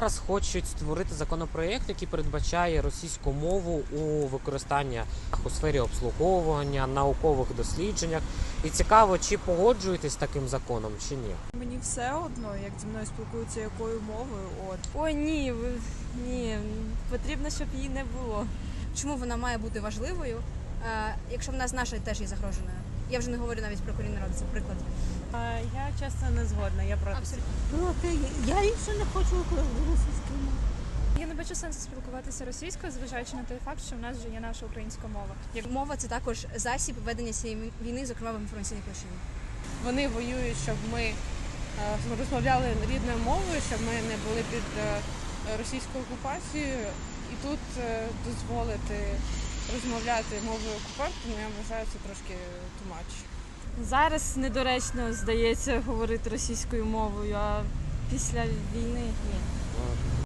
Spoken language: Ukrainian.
Зараз хочуть створити законопроєкт, який передбачає російську мову у використанні у сфері обслуговування, наукових дослідженнях. І цікаво, чи погоджуєтесь з таким законом, чи ні. Мені все одно, як зі мною спілкуються якою мовою. От Ой, ні, ні, потрібно, щоб її не було. Чому вона має бути важливою, е, якщо вона з нашої теж є загроженою? Я вже не говорю навіть про корінний народ, це приклад. Я чесно не згодна, я проти. Абсолютно. Проти я інше не хочу російською мовою. Я не бачу сенсу спілкуватися російською, зважаючи на той факт, що в нас вже є наша українська мова. Як мова це також засіб ведення цієї війни, зокрема в інформаційній площині. Вони воюють, щоб ми е, розмовляли рідною мовою, щоб ми не були під е, російською окупацією. І тут е, дозволити розмовляти мовою окупантів, ну, я вважаю це трошки тумач. Зараз недоречно здається говорити російською мовою, а після війни ні.